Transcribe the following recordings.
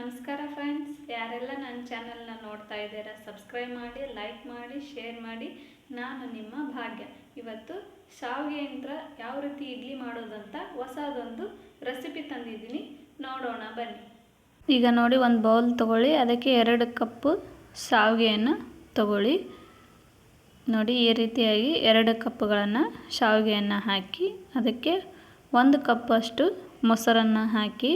ನಮಸ್ಕಾರ ಫ್ರೆಂಡ್ಸ್ ಯಾರೆಲ್ಲ ನನ್ನ ಚಾನಲ್ನ ನೋಡ್ತಾ ಇದ್ದೀರಾ ಸಬ್ಸ್ಕ್ರೈಬ್ ಮಾಡಿ ಲೈಕ್ ಮಾಡಿ ಶೇರ್ ಮಾಡಿ. ನಾನು ನಿಮ್ಮ ಭಾಗ್ಯ. ಇವತ್ತು ಶಾವಿಗೆಯಿಂದ ಯಾವ ರೀತಿ ಇಡ್ಲಿ ಮಾಡೋದಂತ ಹೊಸದೊಂದು ರೆಸಿಪಿ ತಂದಿದ್ದೀನಿ. ನೋಡೋಣ, ಬನ್ನಿ. ಈಗ ನೋಡಿ, ಒಂದು ಬೌಲ್ ತಗೊಳ್ಳಿ. ಅದಕ್ಕೆ ಎರಡು ಕಪ್ಪು ಶಾವಿಗೆಯನ್ನು ತಗೊಳ್ಳಿ. ನೋಡಿ, ಈ ರೀತಿಯಾಗಿ ಎರಡು ಕಪ್ಪುಗಳನ್ನು ಶಾವಿಗೆಯನ್ನು ಹಾಕಿ, ಅದಕ್ಕೆ ಒಂದು ಕಪ್ಪಷ್ಟು ಮೊಸರನ್ನು ಹಾಕಿ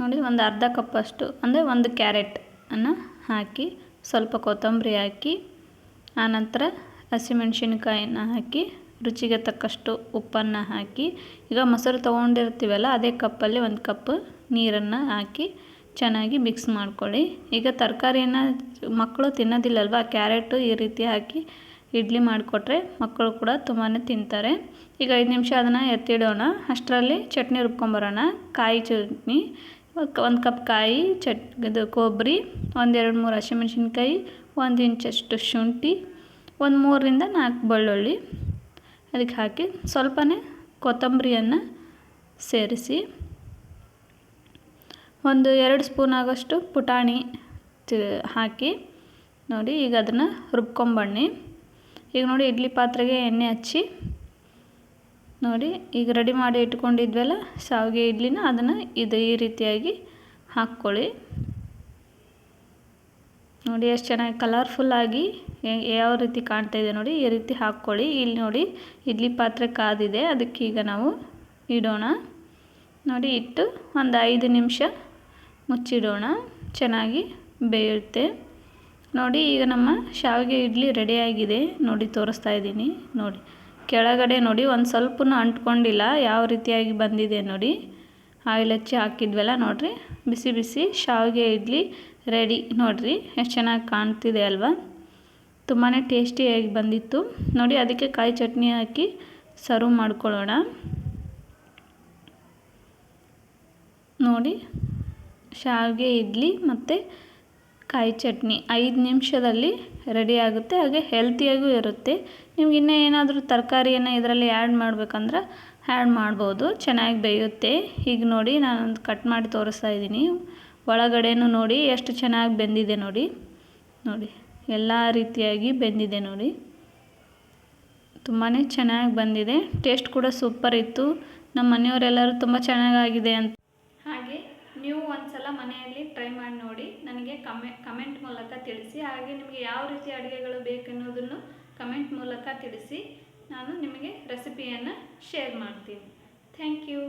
ನೋಡಿ, ಒಂದು ಅರ್ಧ ಕಪ್ಪಷ್ಟು ಅಂದರೆ ಒಂದು ಕ್ಯಾರೆಟ್ ಅನ್ನು ಹಾಕಿ, ಸ್ವಲ್ಪ ಕೊತ್ತಂಬರಿ ಹಾಕಿ ಆನಂತರ ಹಸಿಮೆಣ್ಸಿನ್ಕಾಯನ್ನು ಹಾಕಿ, ರುಚಿಗೆ ತಕ್ಕಷ್ಟು ಉಪ್ಪನ್ನು ಹಾಕಿ, ಈಗ ಮೊಸರು ತೊಗೊಂಡಿರ್ತೀವಲ್ಲ, ಅದೇ ಕಪ್ಪಲ್ಲಿ ಒಂದು ಕಪ್ ನೀರನ್ನು ಹಾಕಿ ಚೆನ್ನಾಗಿ ಮಿಕ್ಸ್ ಮಾಡ್ಕೊಳ್ಳಿ. ಈಗ ತರಕಾರಿಯನ್ನು ಮಕ್ಕಳು ತಿನ್ನೋದಿಲ್ಲಲ್ವ ಕ್ಯಾರೆಟು ಈ ರೀತಿ ಹಾಕಿ ಇಡ್ಲಿ ಮಾಡಿಕೊಟ್ರೆ ಮಕ್ಕಳು ಕೂಡ ತುಂಬಾ ತಿಂತಾರೆ. ಈಗ ಐದು ನಿಮಿಷ ಅದನ್ನು ಎತ್ತಿಡೋಣ. ಅಷ್ಟರಲ್ಲಿ ಚಟ್ನಿ ರುಬ್ಕೊಂಬರೋಣ. ಕಾಯಿ ಚಟ್ನಿ. ಒಂದು ಕಪ್ ಕಾಯಿ, ಚಟ್, ಇದು ಕೊಬ್ಬರಿ ಒಂದೆರಡು ಮೂರು ಹಸಿಮೆಣ್ಸಿನ್ಕಾಯಿ, ಒಂದು ಇಂಚಷ್ಟು ಶುಂಠಿ, ಒಂದು ಮೂರರಿಂದ ನಾಲ್ಕು ಬೆಳ್ಳುಳ್ಳಿ. ಅದಕ್ಕೆ ಹಾಕಿ ಸ್ವಲ್ಪನೇ ಕೊತ್ತಂಬರಿಯನ್ನು ಸೇರಿಸಿ, ಒಂದು ಎರಡು ಸ್ಪೂನ್ ಆಗೋಷ್ಟು ಪುಟಾಣಿ ಹಾಕಿ ನೋಡಿ ಈಗ ಅದನ್ನು ರುಬ್ಕೊಂಬಣ್ಣಿ ಈಗ ನೋಡಿ ಇಡ್ಲಿ ಪಾತ್ರೆಗೆ ಎಣ್ಣೆ ಹಚ್ಚಿ ನೋಡಿ, ಈಗ ರೆಡಿ ಮಾಡಿ ಇಟ್ಕೊಂಡಿದ್ವಲ್ಲ, ಶಾವಿಗೆ ಇಡ್ಲಿನ, ಅದನ್ನು ಇದು ಈ ರೀತಿಯಾಗಿ ಹಾಕ್ಕೊಳ್ಳಿ. ನೋಡಿ, ಎಷ್ಟು ಚೆನ್ನಾಗಿ ಕಲರ್ಫುಲ್ಲಾಗಿ ಯಾವ ರೀತಿ ಕಾಣ್ತಾ ಇದೆ ನೋಡಿ, ಈ ರೀತಿ ಹಾಕ್ಕೊಳ್ಳಿ. ಇಲ್ಲಿ ನೋಡಿ, ಇಡ್ಲಿ ಪಾತ್ರೆ ಕಾದಿದೆ, ಅದಕ್ಕೆ ಈಗ ನಾವು ಇಡೋಣ. ನೋಡಿ, ಇಟ್ಟು ಒಂದು ಐದು ನಿಮಿಷ ಮುಚ್ಚಿಡೋಣ, ಚೆನ್ನಾಗಿ ಬೇಯುತ್ತೆ. ನೋಡಿ, ಈಗ ನಮ್ಮ ಶಾವಿಗೆ ಇಡ್ಲಿ ರೆಡಿಯಾಗಿದೆ ನೋಡಿ, ತೋರಿಸ್ತಾ ಇದ್ದೀನಿ. ನೋಡಿ. ಕೆಳಗಡೆ ನೋಡಿ, ಒಂದು ಸ್ವಲ್ಪನೂ ಅಂಟ್ಕೊಂಡಿಲ್ಲ, ಯಾವ ರೀತಿಯಾಗಿ ಬಂದಿದೆ ನೋಡಿ. ಆಯಿಲ್ ಹಚ್ಚಿ ಹಾಕಿದ್ವಲ್ಲ ನೋಡಿರಿ, ಬಿಸಿ ಬಿಸಿ ಶಾವಿಗೆ ಇಡ್ಲಿ ರೆಡಿ ನೋಡಿರಿ, ಎಷ್ಟು ಚೆನ್ನಾಗಿ ಕಾಣ್ತಿದೆ ಅಲ್ವಾ. ತುಂಬಾ ಟೇಸ್ಟಿಯಾಗಿ ಬಂದಿತ್ತು. ನೋಡಿ, ಅದಕ್ಕೆ ಕಾಯಿ ಚಟ್ನಿ ಹಾಕಿ ಸರ್ವ್ ಮಾಡ್ಕೊಳ್ಳೋಣ. ನೋಡಿ, ಶಾವಿಗೆ, ಇಡ್ಲಿ ಮತ್ತು ಕಾಯಿ ಚಟ್ನಿ ಐದು ನಿಮಿಷದಲ್ಲಿ ರೆಡಿ ಆಗುತ್ತೆ, ಹಾಗೆ ಹೆಲ್ತಿಯಾಗೂ ಇರುತ್ತೆ. ನಿಮ್ಗೆ ಇನ್ನೂ ಏನಾದರೂ ತರಕಾರಿಯನ್ನು ಇದರಲ್ಲಿ ಆ್ಯಡ್ ಮಾಡಬೇಕಂದ್ರೆ ಆ್ಯಡ್ ಮಾಡ್ಬೋದು. ಚೆನ್ನಾಗಿ ಬೇಯುತ್ತೆ. ಈಗ ನೋಡಿ ನಾನೊಂದು ಕಟ್ ಮಾಡಿ ತೋರಿಸ್ತಾ ಇದ್ದೀನಿ. ಒಳಗಡೆನೂ ನೋಡಿ ಎಷ್ಟು ಚೆನ್ನಾಗಿ ಬೆಂದಿದೆ ನೋಡಿ. ನೋಡಿ, ಎಲ್ಲ ರೀತಿಯಾಗಿ ಬೆಂದಿದೆ ನೋಡಿ. ತುಂಬಾ ಚೆನ್ನಾಗಿ ಬಂದಿದೆ. ಟೇಸ್ಟ್ ಕೂಡ ಸೂಪರ್ ಇತ್ತು. ನಮ್ಮ ಮನೆಯವರೆಲ್ಲರೂ ತುಂಬ ಚೆನ್ನಾಗಾಗಿದೆ ಅಂತ ಹಾಗೆ ನೀವು ಒಂದ್ಸಲ ಮನೆಯಲ್ಲಿ ಟ್ರೈ ಮಾಡಿ ನೋಡಿ ನನಗೆ ಕಮೆ, ಕಮೆಂಟ್ ಮೂಲಕ ತಿಳಿಸಿ, ಹಾಗೆ ನಿಮಗೆ ಯಾವ ರೀತಿ ಅಡುಗೆಗಳು ಬೇಕೆನ್ನೋದನ್ನು ಕಮೆಂಟ್ ಮೂಲಕ ತಿಳಿಸಿ, ನಾನು ನಿಮಗೆ ರೆಸಿಪಿಯನ್ನು ಶೇರ್ ಮಾಡ್ತೀನಿ. Thank you.